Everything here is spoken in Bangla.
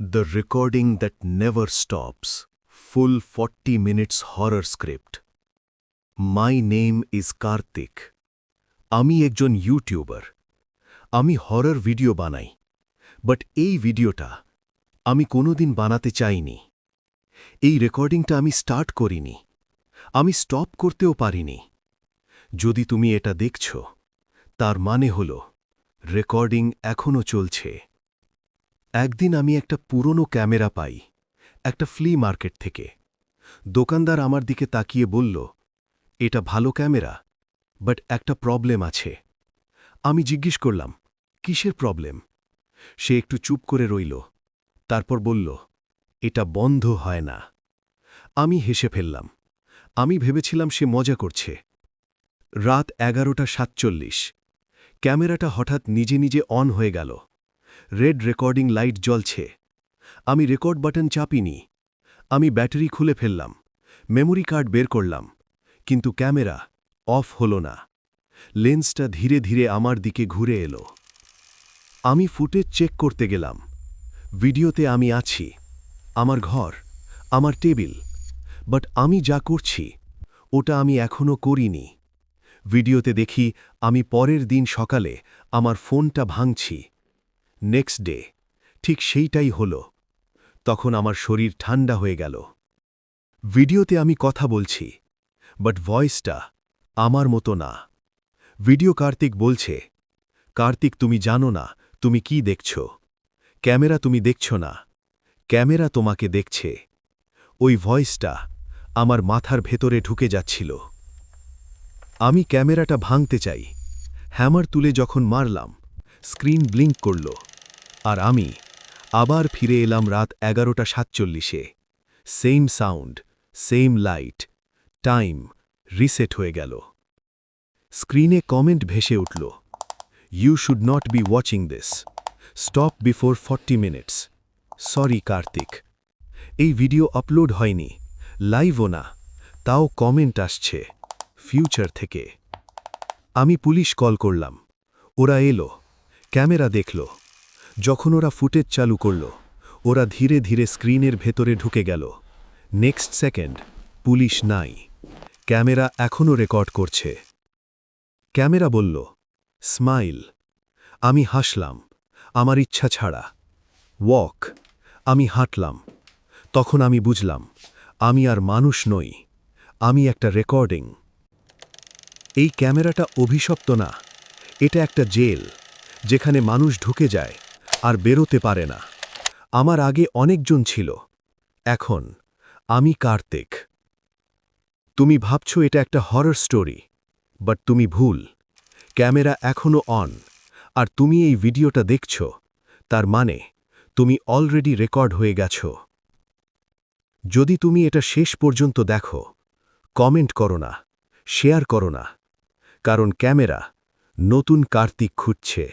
The recording that never stops. Full 40 minutes horror script. My name is Karthik. আমি একজন ইউটিউবার আমি হরর ভিডিও বানাই বাট এই ভিডিওটা আমি কোনোদিন বানাতে চাইনি এই রেকর্ডিংটা আমি স্টার্ট করিনি আমি স্টপ করতেও পারিনি যদি তুমি এটা দেখছ, তার মানে হল রেকর্ডিং এখনও চলছে একদিন আমি একটা পুরনো ক্যামেরা পাই, একটা ফ্লি মার্কেট থেকে। দোকানদার আমার দিকে তাকিয়ে বলল, এটা ভালো ক্যামেরা, বাট একটা প্রবলেম আছে। আমি জিজ্ঞেস করলাম, কিসের প্রবলেম? সে একটু চুপ করে রইল, তারপর বলল, এটা বন্ধ হয় না। আমি হেসে ফেললাম, আমি ভেবেছিলাম সে মজা করছে। রাত এগারোটা সাতচল্লিশ, ক্যামেরাটা হঠাৎ নিজে নিজে অন হয়ে গেল। রেড রেকর্ডিং লাইট জ্বলছে। আমি রেকর্ড বাটন চাপিনি। আমি ব্যাটারি খুলে ফেললাম। মেমোরি কার্ড বের করলাম। কিন্তু ক্যামেরা অফ হল না। লেন্সটা ধীরে ধীরে আমার দিকে ঘুরে এলো। আমি ফুটেজ চেক করতে গেলাম। ভিডিওতে আমি আছি। আমার ঘর, আমার টেবিল। বাট আমি যা করছি, ওটা আমি এখনও করিনি। ভিডিওতে দেখি আমি পরের দিন সকালে আমার ফোনটা ভাঙছি। নেক্সট ডে ঠিক সেইটাই হল। তখন আমার শরীর ঠান্ডা হয়ে গেল। ভিডিওতে আমি কথা বলছি বাট ভয়েসটা আমার মতো না। ভিডিও কার্তিক বলছে, কার্তিক, তুমি জানো না, তুমি কি দেখছ? ক্যামেরা তুমি দেখছ না। ক্যামেরা তোমাকে দেখছে। ওই ভয়েসটা আমার মাথার ভেতরে ঢুকে যাচ্ছিল। আমি ক্যামেরাটা ভাঙতে চাই। হ্যামার তুলে যখন মারলাম স্ক্রিন ব্লিঙ্ক করল। আর আমি আবার ফিরে এলাম রাত এগারোটা সাতচল্লিশে। Same sound same light time reset হয়ে গেল। স্ক্রিনে কমেন্ট ভেসে উঠল you should not be watching this stop before forty minutes sorry Kartik. এই ভিডিও আপলোড হয়নি। লাইভও না। তাও কমেন্ট আসছে। ফিউচার থেকে। আমি পুলিশ কল করলাম। ওরা এলো। ক্যামেরা দেখল। যখন ওরা ফুটেজ চালু করল, ওরা ধীরে ধীরে স্ক্রিনের ভেতরে ঢুকে গেল। নেক্সট সেকেন্ড, পুলিশ নাই। ক্যামেরা এখনও রেকর্ড করছে। ক্যামেরা বলল, স্মাইল, আমি হাসলাম, আমার ইচ্ছা ছাড়া। ওয়াক, আমি হাঁটলাম। তখন আমি বুঝলাম, আমি আর মানুষ নই, আমি একটা রেকর্ডিং। এই ক্যামেরাটা অভিশপ্ত না, এটা একটা জেল, যেখানে মানুষ ঢুকে যায় আর বেরোতে পারে না। আমার আগে অনেকজন ছিল। এখন আমি কার্তিক। তুমি ভাবছ এটা একটা হরর স্টোরি বাট তুমি ভুল। ক্যামেরা এখনও অন আর তুমি এই ভিডিওটা দেখছ। তার মানে তুমি অলরেডি রেকর্ড হয়ে গেছ। যদি তুমি এটা শেষ পর্যন্ত দেখো কমেন্ট করো না শেয়ার করো না। কারণ ক্যামেরা নতুন কার্তিক খুঁজছে।